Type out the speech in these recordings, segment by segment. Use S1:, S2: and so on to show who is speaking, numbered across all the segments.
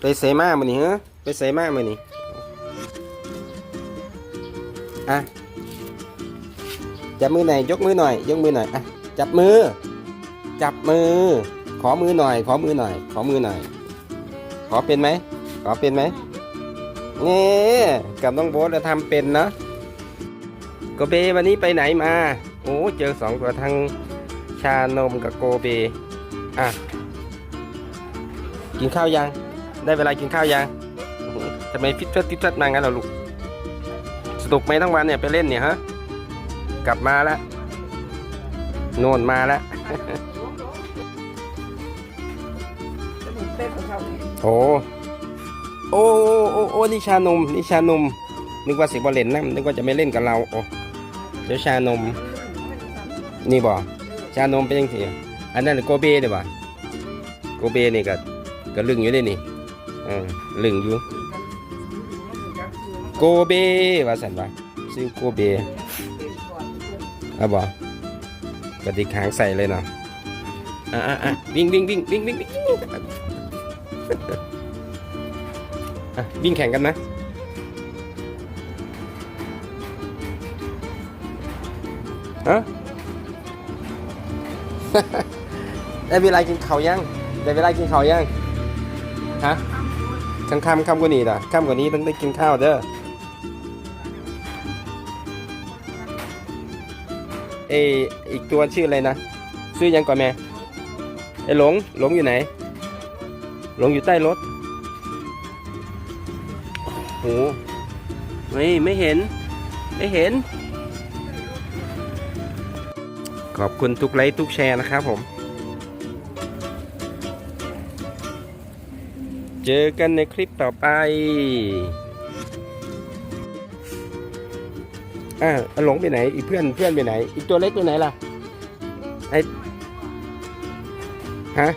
S1: ไปใส่มามือนี่ฮะไปใส่มามือนี่อะจับมือหน่อยยกมือหน่อย ยกมือหน่อยอะจับมือ จับมือ ขอมือหน่อย ขอมือหน่อย ขอมือหน่อย ขอเป็นไหมขอเป็นไหมนี่กับน้องโบ๊ทเราทำเป็นเนาะโกเบวันนี้ไปไหนมาโอ้เจอสองตัวทั้งชานมกับโกเบอะกินข้าวยัง ได้เวลากินข้าวยังอื้อหือทำไมฟิตเฟิตฟิตเฟิตมางั้นเหรอลูกสนุกไหมทั้งวันเนี่ยไปเล่นเนี่ยฮะกลับมาแล้วโน่นมาแล้วโอ้โอ้โอ้โอ้โอ้นี่ชานมนี่ชานมนึกว่าสิบอลเล่นนะนึกว่าจะไม่เล่นกับเราโอ้เดี๋ยวชานม นี่บ่ชานมเป็นยังไงอันนั้นโกเบเด้บ่โกเบนี่ก็ก็ลึงอยู่ได้นี่ เออลึงอยู่ โกเบว่าสันว่าซื้อโกเบเอาบ่กระดิกหางใส่เลยเนาะอะอะอะวิ่งวิ่งวิ่งวิ่งวิ่งวิ่งอะวิ่งแข่งกันนะฮะได้เวลากินข้าวยังได้เวลากินข้าวยังฮะ ค่ำค่ำค่ำกว่านี้ล่ะค่ำกว่านี้ต้องได้กินข้าวเด้อเออีกตัวชื่ออะไรนะชื่อยังก่อนแม่ไอ้หลงหลงอยู่ไหน หลงอยู่ใต้รถโหไม่ไม่เห็น ไม่เห็น ขอบคุณทุกไลค์ทุกแชร์นะครับผม เจอกันในคลิปต่อไปอ่าหลงไปไหน อีกเพื่อนเพื่อนไปไหน อีกตัวเล็กไปไหนล่ะ ไอฮะ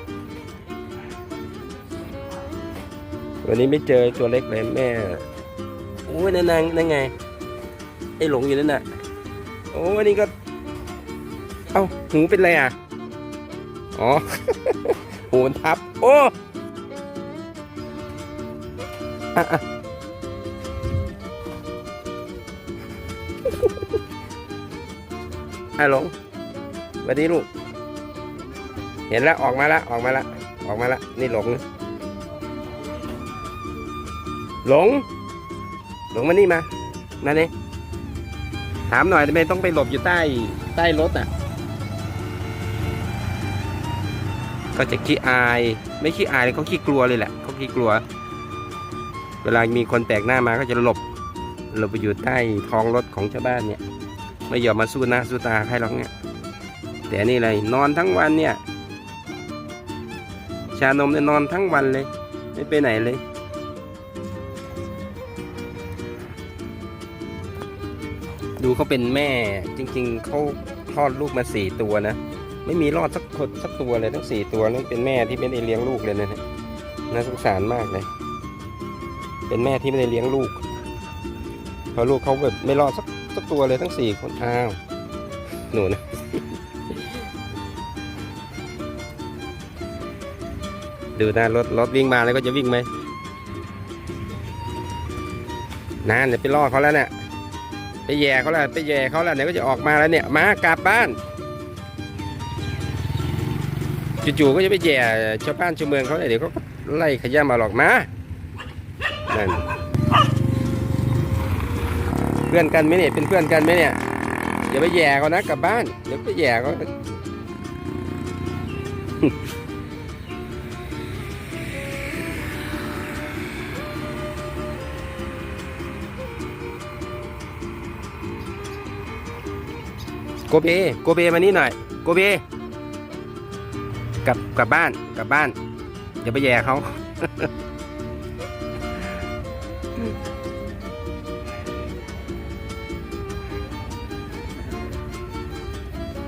S1: วันนี้ไม่เจอตัวเล็กเลยแม่ โอ้ยนั่นนางนั่นไง ไอหลงอยู่นั่นน่ะ โอ้อันนี้ก็ เอ้า หูเป็นไรอะ อ๋อ หูมันทับ โอ้ อะอะอะหลงสวัสดีลูก เห็นแล้วออกมาและออกมาและออกมาและนี่หลง หลง หลงมานี่มามาเนี่ยถามหน่อยทำไมต้องไปหลบอยู่ใต้ใต้รถอะ ก็จะขี้อาย ไม่ขี้อายเลยเขาขี้กลัวเลยแหละเขาขี้กลัว เวลามีคนแปลกหน้ามาก็จะหลบหลบไปอยู่ใต้ท้องรถของชาวบ้านเนี่ยไม่ยอมมาสู้หน้าสู้ตาใครหรอกเนี่ยแต่นี่เลยนอนทั้งวันเนี่ย ชานมเนี่ยนอนทั้งวันเลย ไม่ไปไหนเลยดูเขาเป็นแม่จริง ๆเขาคลอดลูกมาสี่ตัวนะ ไม่มีรอดสักคนสักตัวเลยทั้งสี่ตัวนี่เป็นแม่ที่ไม่ได้เลี้ยงลูกเลยนะน่าสงสารมากเลย เป็นแม่ที่ไม่ได้เลี้ยงลูกเพราะลูกเขาแบบไม่รอดสักสักตัวเลยทั้งสี่คนอ้าวหนูนะดูนะรถรถวิ่งมาแล้วก็จะวิ่งไหมนานเดี๋ยวไปล่อเขาแล้วเนี่ยไปแย่เขาแล้วไปแย่เขาแล้วเดี๋ยวก็จะออกมาแล้วเนี่ยมากลับบ้านจู่ๆก็จะไปแย่ชาวบ้านชาวเมืองเขาเลยเดี๋ยวเขาก็ไล่ขย้ำมาหรอกมา นั่นเพื่อนกันไหมเนี่ยเป็นเพื่อนกันไหมเนี่ยอย่าไปแย่เขานะกลับบ้านเดี๋ยวไปแย่เขาโกเบโกเบมานี่หน่อยโกเบกลับกลับบ้านกลับบ้านอย่าไปแย่เขา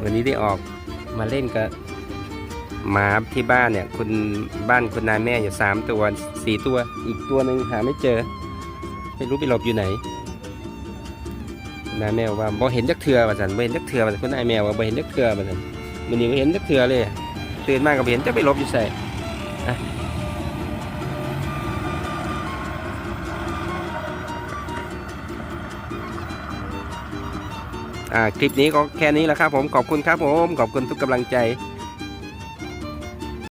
S1: วันนี้ได้ออกมาเล่นกับหมาที่บ้านเนี่ยคุณบ้านคุณนายแม่อยู่สามตัวสี่ตัว อีกตัวหนึ่งหาไม่เจอ ไม่รู้ไปหลบอยู่ไหนนายแมวว่าบ่เห็นจักเถื่อว่าสันบ่เห็นจักเถื่อว่าสันคุณนายแมวว่าบ่เห็นจักเถื่อว่าสันมันนี่บ่เห็นจักเถื่อเลยตื่นมาก็บ่เห็นจะไปหลบอยู่ใส่ คลิปนี้ก็แค่นี้แหละครับผมขอบคุณครับผมขอบคุณทุกกำลังใจ